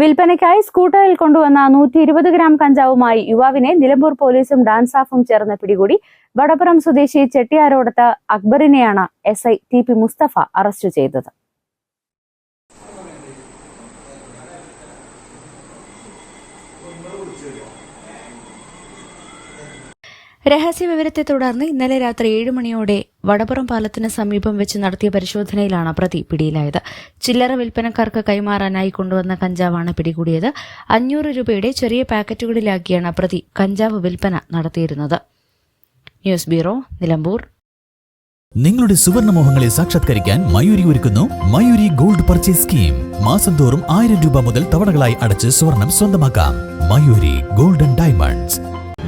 വിൽപ്പനയ്ക്കായി സ്കൂട്ടറിൽ കൊണ്ടുവന്ന നൂറ്റി ഇരുപത് ഗ്രാം കഞ്ചാവുമായി യുവാവിനെ നിലമ്പൂർ പോലീസും ഡാൻസാഫും ചേർന്ന് പിടികൂടി. വടപ്പുറം സ്വദേശി ചെട്ടിയാരോടത്ത് അക്ബറിനെയാണ് S I T P Musthafa arrest ചെയ്തത്. രഹസ്യവിവരത്തെ തുടർന്ന് ഇന്നലെ രാത്രി ഏഴ് മണിയോടെ വടപുറം പാലത്തിന് സമീപം വെച്ച് നടത്തിയ പരിശോധനയിലാണ് പ്രതി പിടിയിലായത്. ചില്ലറ വിൽപ്പനക്കാർക്ക് കൈമാറാനായി കൊണ്ടുവന്ന കഞ്ചാവാണ് പിടികൂടിയത്. അഞ്ഞൂറ് രൂപയുടെ ചെറിയ പാക്കറ്റുകളിലാക്കിയാണ് പ്രതി കഞ്ചാവ് വിൽപ്പന നടത്തിയിരുന്നത്. News bureau Nilambur. നിങ്ങളുടെ സുവർണമോഹങ്ങളെ സാക്ഷാത്കരിക്കാൻ മയൂരി ഒരുക്കുന്നു മയൂരി ഗോൾഡ് പർച്ചേസ് സ്കീം. മാസം തോറും ആയിരം രൂപ മുതൽ തവണകളായി അടച്ച് സ്വർണം സ്വന്തമാക്കാം. Mayuri golden diamonds.